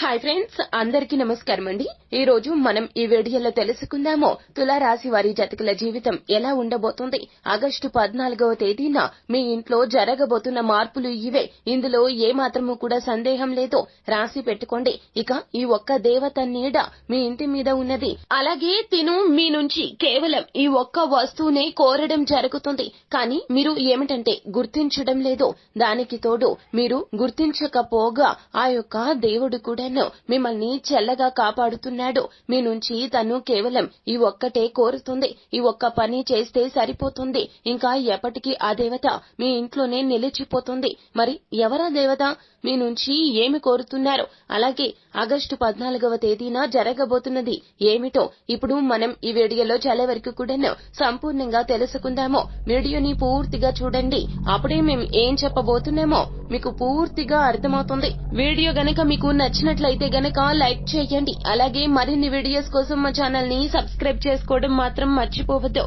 Hi friends అందరికీ నమస్కారం అండి. ఈ రోజు మనం ఈ వీడియోలో తెలుసుకుందాము తులారాశి వారి జతకుల జీవితం ఎలా ఉండబోతుంది. ఆగస్టు పద్నాలుగవ తేదీన మీ ఇంట్లో జరగబోతున్న మార్పులు ఇవే. ఇందులో ఏ మాత్రము కూడా సందేహం లేదు. రాసి పెట్టుకోండి. ఇక ఈ ఒక్క దేవత నీడ మీ ఇంటి మీద ఉన్నది. అలాగే తిను మీ నుంచి కేవలం ఈ ఒక్క వస్తువునే కోరడం జరుగుతుంది. కానీ మీరు ఏమిటంటే గుర్తించడం లేదు. దానికి తోడు మీరు గుర్తించకపోగా ఆ యొక్క దేవుడు కూడా కూడాను మిమ్మల్ని చెల్లగా కాపాడుతున్నాడు. మీ నుంచి తను కేవలం ఈ ఒక్కటే కోరుతుంది. ఈ ఒక్క పని చేస్తే సరిపోతుంది. ఇంకా ఎప్పటికీ ఆ దేవత మీ ఇంట్లోనే నిలిచిపోతుంది. మరి ఎవరా దేవత? మీ నుంచి ఏమి కోరుతున్నారు? అలాగే ఆగస్టు పద్నాలుగవ తేదీన జరగబోతున్నది ఏమిటో ఇప్పుడు మనం ఈ వీడియోలో చాలా వరకు కూడా సంపూర్ణంగా తెలుసుకుందాము. వీడియోని పూర్తిగా చూడండి. అప్పుడే మేము ఏం చెప్పబోతున్నామో మీకు పూర్తిగా అర్థమవుతుంది. వీడియో గనక మీకు నచ్చినట్లయితే గనక లైక్ చేయండి. అలాగే మరిన్ని వీడియోస్ కోసం మా ఛానల్ని సబ్స్క్రైబ్ చేసుకోవడం మాత్రం మర్చిపోవద్దు.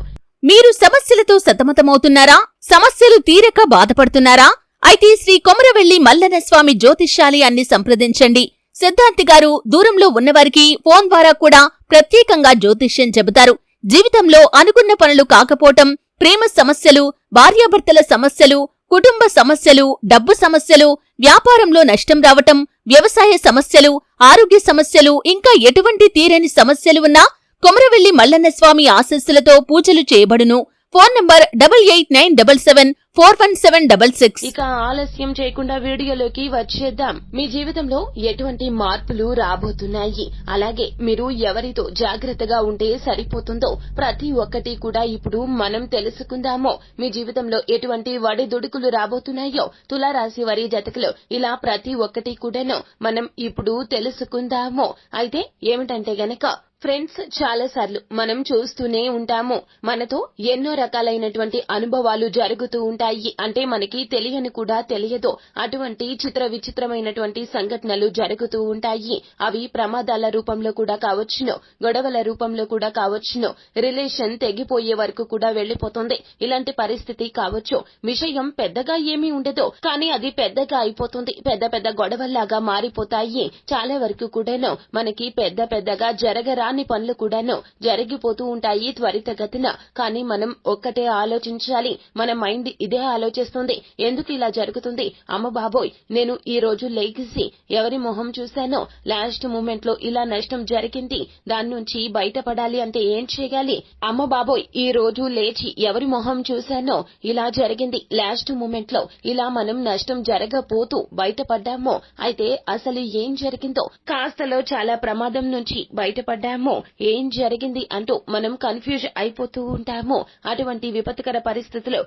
మీరు సమస్యలతో సతమతమవుతున్నారా? సమస్యలు తీరక బాధపడుతున్నారా? అయితే శ్రీ కొమరవెల్లి మల్లన స్వామి జ్యోతిష్యాలయాన్ని సంప్రదించండి. సిద్ధాంతి గారు దూరంలో ఉన్నవారికి ఫోన్ ద్వారా కూడా ప్రత్యేకంగా జ్యోతిష్యం చెబుతారు. జీవితంలో అనుకున్న పనులు కాకపోవటం ప్రేమ సమస్యలు భార్యాభర్తల సమస్యలు కుటుంబ సమస్యలు డబ్బు సమస్యలు వ్యాపారంలో నష్టం రావటం వ్యవసాయ సమస్యలు ఆరోగ్య సమస్యలు ఇంకా ఎటువంటి తీరని సమస్యలు ఉన్నా కొమరవెల్లి మల్లన్న స్వామి ఆశస్సులతో పూజలు చేయబడును. Phone number double eight nine double seven four one seven double six. ఇక ఆలస్యం చేయకుండా వీడియోలోకి వచ్చేద్దాం. మీ జీవితంలో ఎటువంటి మార్పులు రాబోతున్నాయి? అలాగే మీరు ఎవరితో జాగ్రత్తగా ఉంటే సరిపోతుందో ప్రతి ఒక్కటి కూడా ఇప్పుడు మనం తెలుసుకుందాము. మీ జీవితంలో ఎటువంటి వడిదుడుకులు రాబోతున్నాయో? తులారాశి వారి జతకులు ఇలా ప్రతి ఒక్కటి కూడాను మనం ఇప్పుడు తెలుసుకుందాము. అయితే ఏమిటంటే గనక ఫ్రెండ్స్ చాలా సార్లు మనం చూస్తూనే ఉంటాము. మనతో ఎన్నో రకాలైనటువంటి అనుభవాలు జరుగుతూ ఉంటాయి. అంటే మనకి తెలియని కూడా తెలియదు. అటువంటి చిత్ర విచిత్రమైనటువంటి సంఘటనలు జరుగుతూ ఉంటాయి. అవి ప్రమాదాల రూపంలో కూడా కావచ్చును. గొడవల రూపంలో కూడా కావచ్చును. రిలేషన్ తెగిపోయే వరకు కూడా వెళ్ళిపోతుంది ఇలాంటి పరిస్థితి కావచ్చు. విషయం పెద్దగా ఏమీ ఉండదు. కానీ అది పెద్దగా అయిపోతుంది. పెద్ద పెద్ద గొడవల్లాగా మారిపోతాయి. చాలా వరకు కూడాను మనకి పెద్ద పెద్దగా జరగరాని పనులు కూడాను జరిగిపోతూ ఉంటాయి త్వరితగతిన. కానీ మనం ఒక్కటే ఆలోచించాలి. మన మైండ్ ఇదే ఆలోచిస్తుంది. ఎందుకు ఇలా జరుగుతుంది? అమ్మ బాబోయ్ నేను ఈ రోజు లేగిసి ఎవరి మొహం చూశానో? లాస్ట్ మూమెంట్లో ఇలా నష్టం జరిగింది. దాని నుంచి బయటపడాలి అంటే ఏం చేయాలి? అమ్మ బాబోయ్ ఈ రోజు లేచి ఎవరి మొహం చూశానో? ఇలా జరిగింది. లాస్ట్ మూమెంట్లో ఇలా మనం నష్టం జరగపోతూ బయటపడ్డామో? అయితే అసలు ఏం జరిగిందో? కాస్తలో చాలా ప్రమాదం నుంచి బయటపడ్డామో? ఏం జరిగింది అంటూ మనం కన్ఫ్యూజ్ అయిపోతూ ఉంటాము? అటువంటి విపత్కర పరిస్థితులు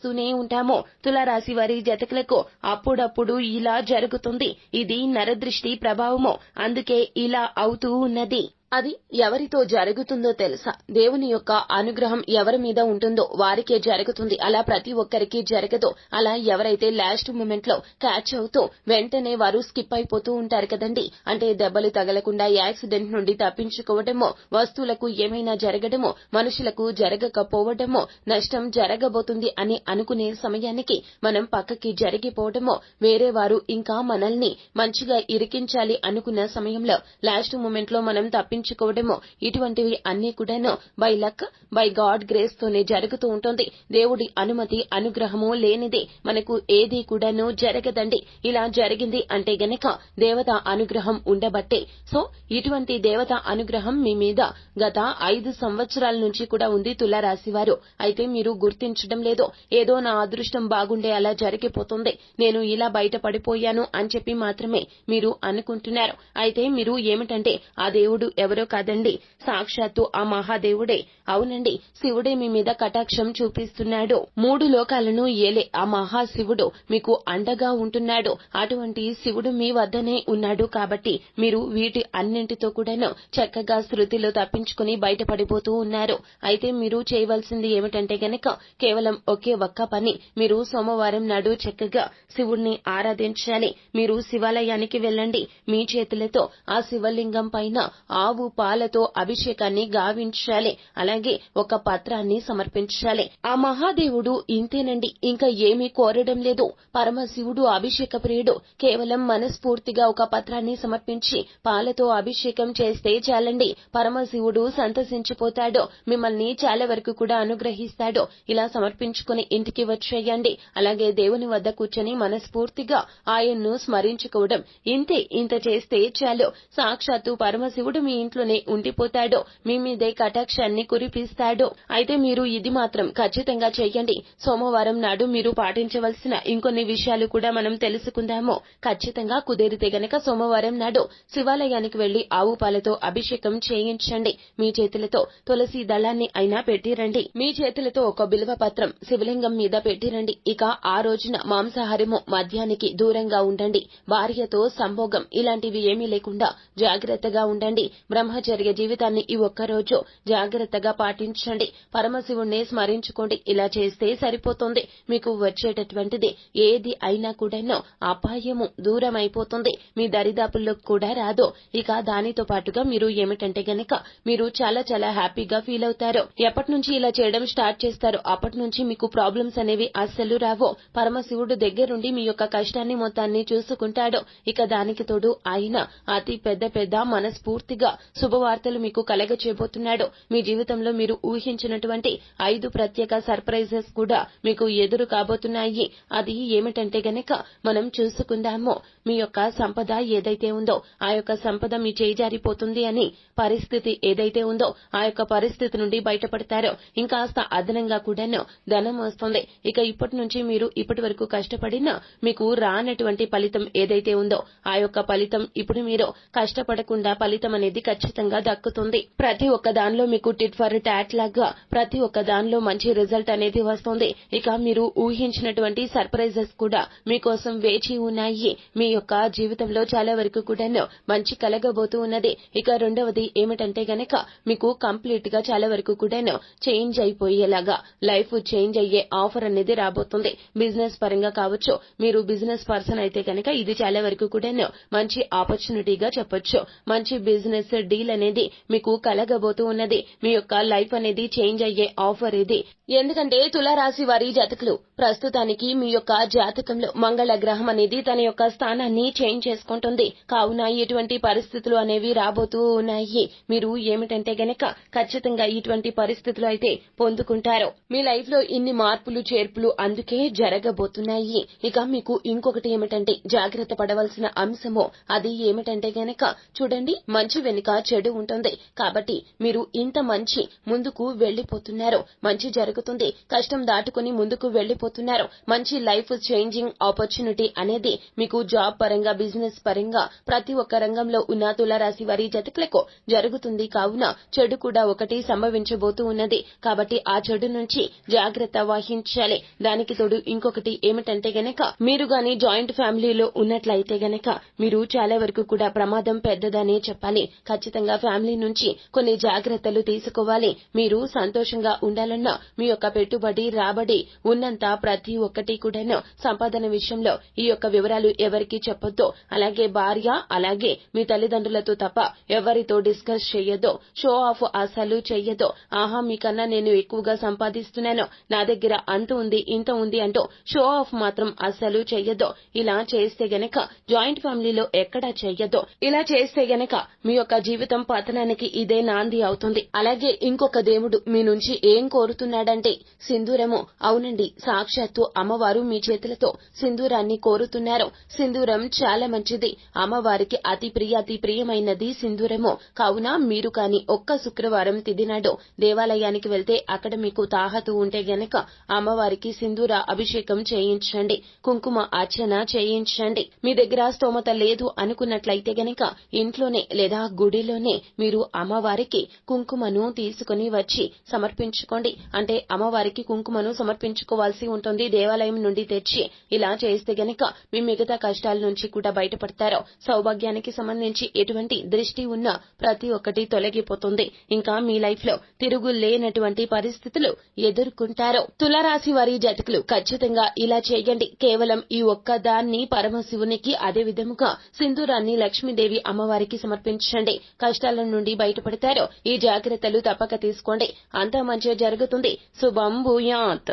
అనుభవిస్తూనే ఉంటాము. తులారాశి వారి జతకులకు అప్పుడప్పుడు ఇలా జరుగుతుంది. ఇది నరదృష్టి ప్రభావము. అందుకే ఇలా అవుతూ ఉన్నది. అది ఎవరితో జరుగుతుందో తెలుసా? దేవుని యొక్క అనుగ్రహం ఎవరి మీద ఉంటుందో వారికే జరుగుతుంది. అలా ప్రతి ఒక్కరికి జరగదు. అలా ఎవరైతే లాస్ట్ మూమెంట్లో క్యాచ్ అవుతూ వెంటనే వారు స్కిప్ అయిపోతూ ఉంటారు కదండి? అంటే దెబ్బలు తగలకుండా యాక్సిడెంట్ నుండి తప్పించుకోవడమో వస్తువులకు ఏమైనా జరగడమో మనుషులకు జరగకపోవడమో నష్టం జరగబోతుంది అని అనుకునే సమయానికి మనం పక్కకి జరిగిపోవడమో వేరే వారు ఇంకా మనల్ని మంచిగా ఇరికించాలి అనుకున్న సమయంలో లాస్ట్ మూమెంట్లో మనం తప్పించు తప్పించుకోవడము ఇటువంటివి అన్నీ కూడాను by luck by God grace తోనే జరుగుతూ ఉంటుంది. దేవుడి అనుమతి అనుగ్రహము లేనిదే మనకు ఏది కూడాను జరగదండి. ఇలా జరిగింది అంటే గనక దేవత అనుగ్రహం ఉండబట్టే. సో ఇటువంటి దేవత అనుగ్రహం మీ మీద గత ఐదు సంవత్సరాల నుంచి కూడా ఉంది తులారాశి వారు. అయితే మీరు గుర్తించడం లేదు. ఏదో నా అదృష్టం బాగుండే అలా జరిగిపోతుంది. నేను ఇలా బయట పడిపోయాను అని చెప్పి మాత్రమే మీరు అనుకుంటున్నారు. అయితే మీరు ఏమిటంటే ఆ దేవుడు ఎవరో కాదండి. సాక్షాత్తు ఆ మహాదేవుడే. అవునండి శివుడే మీ మీద కటాక్షం చూపిస్తున్నాడు. మూడు లోకాలను ఏలే ఆ మహాశివుడు. మీకు అండగా ఉంటున్నాడు. అటువంటి శివుడు మీ వద్దనే ఉన్నాడు కాబట్టి మీరు వీటి అన్నింటితో కూడాను చక్కగా శృతిలో తప్పించుకుని బయటపడిపోతూ ఉన్నారు. అయితే మీరు చేయవలసింది ఏమిటంటే గనక కేవలం ఒకే ఒక్క పని. మీరు సోమవారం నాడు చక్కగా శివుణ్ణి ఆరాధించాలి. మీరు శివాలయానికి వెళ్ళండి. మీ చేతులతో ఆ శివలింగం పైన ఆవు ఆవు పాలతో అభిషేకాన్ని గావించాలి. అలాగే ఒక పత్రాన్ని సమర్పించాలి. ఆ మహాదేవుడు ఇంతేనండి. ఇంకా ఏమీ కోరడం లేదు. పరమశివుడు అభిషేక ప్రియుడు. కేవలం మనస్ఫూర్తిగా ఒక పత్రాన్ని సమర్పించి పాలతో అభిషేకం చేస్తే చాలండి. పరమశివుడు సంతసించిపోతాడు. మిమ్మల్ని చాలా వరకు కూడా అనుగ్రహిస్తాడు. ఇలా సమర్పించుకుని ఇంటికి వచ్చేయండి. అలాగే దేవుని వద్ద కూర్చొని మనస్ఫూర్తిగా ఆయన్ను స్మరించుకోవడం. ఇంతే ఇంత చేస్తే చాలు. సాక్షాత్తు పరమశివుడు మీ ఇంట్లోనే ఉండిపోతాడు. మీ మీదే కటాక్షాన్ని కురిపిస్తాడు. అయితే మీరు ఇది మాత్రం ఖచ్చితంగా చేయండి. సోమవారం నాడు మీరు పాటించవలసిన ఇంకొన్ని విషయాలు కూడా మనం తెలుసుకుందాము. ఖచ్చితంగా కుదిరితే గనక సోమవారం నాడు శివాలయానికి వెళ్ళి ఆవు పాలతో అభిషేకం చేయించండి. మీ చేతులతో తులసి దళాన్ని అయినా పెట్టిరండి. మీ చేతులతో ఒక బిల్వ పత్రం శివలింగం మీద పెట్టిరండి. ఇక ఆ రోజున మాంసాహారము మద్యానికి దూరంగా ఉండండి. భార్యతో సంభోగం ఇలాంటివి ఏమీ లేకుండా జాగ్రత్తగా ఉండండి. బ్రహ్మచర్య జీవితాన్ని ఈ ఒక్కరోజు జాగ్రత్తగా పాటించండి. పరమశివుణ్ణి స్మరించుకోండి. ఇలా చేస్తే సరిపోతుంది. మీకు వచ్చేటటువంటిది ఏది అయినా కూడాను అపాయము దూరం అయిపోతుంది మీ దరిదాపుల్లో కూడా రాదు. ఇక దానితో పాటుగా మీరు ఏమిటంటే గనక మీరు చాలా చాలా హ్యాపీగా ఫీల్ అవుతారు. ఎప్పటి నుంచి ఇలా చేయడం స్టార్ట్ చేస్తారు అప్పటి నుంచి మీకు ప్రాబ్లమ్స్ అనేవి అస్సలు రావు. పరమశివుడు దగ్గరుండి మీ యొక్క కష్టాన్ని మొత్తాన్ని చూసుకుంటాడు. ఇక దానికి తోడు ఆయన అతి పెద్ద పెద్ద మనస్ఫూర్తిగా శుభవార్తలు మీకు కలగచేయబోతున్నాడు. మీ జీవితంలో మీరు ఊహించినటువంటి ఐదు ప్రత్యేక సర్ప్రైజెస్ కూడా మీకు ఎదురు కాబోతున్నాయి. అది ఏమిటంటే గనక మనం చూసుకుందాము. మీ యొక్క సంపద ఏదైతే ఉందో ఆ యొక్క సంపద మీ చేజారిపోతుంది అని పరిస్థితి ఏదైతే ఉందో ఆ యొక్క పరిస్థితి నుండి బయటపడతారో. ఇంకాస్త అదనంగా కూడాను ధనం వస్తుంది. ఇక ఇప్పటి నుంచి మీరు ఇప్పటి వరకు కష్టపడినా మీకు రానటువంటి ఫలితం ఏదైతే ఉందో ఆ యొక్క ఫలితం ఇప్పుడు మీరు కష్టపడకుండా ఫలితం అనేది ఖచ్చితంగా దక్కుతుంది. ప్రతి ఒక్క దానిలో మీకు టిట్ ఫర్ టాట్ లాగా ప్రతి ఒక్క దానిలో మంచి రిజల్ట్ అనేది వస్తుంది. ఇక మీరు ఊహించినటువంటి సర్ప్రైజెస్ కూడా మీకోసం వేచి ఉన్నాయి. మీ యొక్క జీవితంలో చాలా వరకు కూడాను మంచి కలగబోతూ ఉన్నది. ఇక రెండవది ఏమిటంటే గనక మీకు కంప్లీట్గా చాలా వరకు కూడాను చేంజ్ అయిపోయేలాగా లైఫ్ చేంజ్ అయ్యే ఆఫర్ అనేది రాబోతుంది. బిజినెస్ పరంగా కావచ్చు మీరు బిజినెస్ పర్సన్ అయితే కనుక ఇది చాలా వరకు కూడాను మంచి ఆపర్చునిటీగా చెప్పొచ్చు. మంచి బిజినెస్ డీల్ అనేది మీకు కలగబోతూ ఉన్నది. మీ యొక్క లైఫ్ అనేది చేంజ్ అయ్యే ఆఫర్ ఇది. ఎందుకంటే తులారాశి వారి జాతకులు ప్రస్తుతానికి మీ యొక్క జాతకంలో మంగళ గ్రహం అనేది తన యొక్క స్థానాన్ని చేంజ్ చేసుకుంటుంది. కావున ఇటువంటి పరిస్థితులు అనేవి రాబోతూ ఉన్నాయి. మీరు ఏమిటంటే గనక ఖచ్చితంగా ఇటువంటి పరిస్థితులు అయితే పొందుకుంటారు. మీ లైఫ్లో ఇన్ని మార్పులు చేర్పులు అందుకే జరగబోతున్నాయి. ఇక మీకు ఇంకొకటి ఏమిటంటే జాగ్రత్త పడవలసిన అంశము. అది ఏమిటంటే గనక చూడండి మంచి వెనుక చెడు ఉంటుంది. కాబట్టి మీరు ఇంత మంచి ముందుకు వెళ్ళిపోతున్నారు మంచి జరుగుతుంది. కష్టం దాటుకుని ముందుకు వెళ్ళిపోతున్నారు మంచి లైఫ్ చేంజింగ్ ఆపర్చునిటీ అనేది మీకు జాబ్ పరంగా బిజినెస్ పరంగా ప్రతి ఒక్క రంగంలో ఉన్న తులారాశి వారి జతకులకు జరుగుతుంది. కావున చెడు కూడా ఒకటి సంభవించబోతూ ఉన్నది. కాబట్టి ఆ చెడు నుంచి జాగ్రత్త వహించాలి. దానికి తోడు ఇంకొకటి ఏమిటంటే గనక మీరు గాని జాయింట్ ఫ్యామిలీలో ఉన్నట్లయితే గనక మీరు చాలా వరకు కూడా ప్రమాదం పెద్దదనే చెప్పాలి. ఖచ్చితంగా ఫ్యామిలీ నుంచి కొన్ని జాగ్రత్తలు తీసుకోవాలి. మీరు సంతోషంగా ఉండాలన్నా మీ యొక్క పెట్టుబడి రాబడి ఉన్నంత ప్రతి ఒక్కటి కూడాను సంపాదన విషయంలో ఈ యొక్క వివరాలు ఎవరికి చెప్పొద్దు అలాగే భార్య అలాగే మీ తల్లిదండ్రులతో తప్ప ఎవరితో డిస్కస్ చేయొద్దు షో ఆఫ్ అసలు చేయొద్దు ఆహా మీకన్నా నేను ఎక్కువగా సంపాదిస్తున్నాను నా దగ్గర అంత ఉంది ఇంత ఉంది అంటూ షో ఆఫ్ మాత్రం అస్సలు చేయొద్దు ఇలా చేస్తే గనక జాయింట్ ఫ్యామిలీలో ఎక్కడా చెయ్యొద్దు ఇలా చేస్తే గనక మీ యొక్క జీవితం పతనానికి ఇదే నాంది అవుతుంది. అలాగే ఇంకొక దేవుడు మీ నుంచి ఏం కోరుతున్నాడంటే సింధూరము. అవునండి సాక్షాత్తు అమ్మవారు మీ చేతులతో సింధూరాన్ని కోరుతున్నారు. సింధూరం చాలా మంచిది. అమ్మవారికి అతి ప్రియ అతి ప్రియమైనది సింధూరము. కావున మీరు కాని ఒక్క శుక్రవారం తిదినాడు దేవాలయానికి వెళ్తే అక్కడ మీకు తాహతు ఉంటే గనక అమ్మవారికి సింధూర అభిషేకం చేయించండి. కుంకుమ అర్చన చేయించండి. మీ దగ్గర స్తోమత లేదు అనుకున్నట్లయితే గనక ఇంట్లోనే లేదా గుడి గుడిలోనే మీరు అమ్మవారికి కుంకుమను తీసుకుని వచ్చి సమర్పించుకోండి. అంటే అమ్మవారికి కుంకుమను సమర్పించుకోవాల్సి ఉంటుంది. దేవాలయం నుండి తెచ్చి ఇలా చేస్తే గనక మీ మిగతా కష్టాల నుంచి కూడా బయటపడతారు. సౌభాగ్యానికి సంబంధించి ఎటువంటి దృష్టి ఉన్నా ప్రతి ఒక్కటి తొలగిపోతుంది. ఇంకా మీ లైఫ్లో తిరుగు లేనటువంటి పరిస్థితులు ఎదుర్కొంటారు. తులరాశి వారి జాతకులు ఖచ్చితంగా ఇలా చేయండి. కేవలం ఈ ఒక్క దాన్ని పరమశివునికి అదే విధముగా సింధూరాన్ని లక్ష్మీదేవి అమ్మవారికి సమర్పించండి. కష్టాల నుండి బయటపడతారో ఈ జాగ్రత్తలు తప్పక తీసుకోండి. అంతా మంచిగా జరుగుతుంది. శుభం భూయాత్.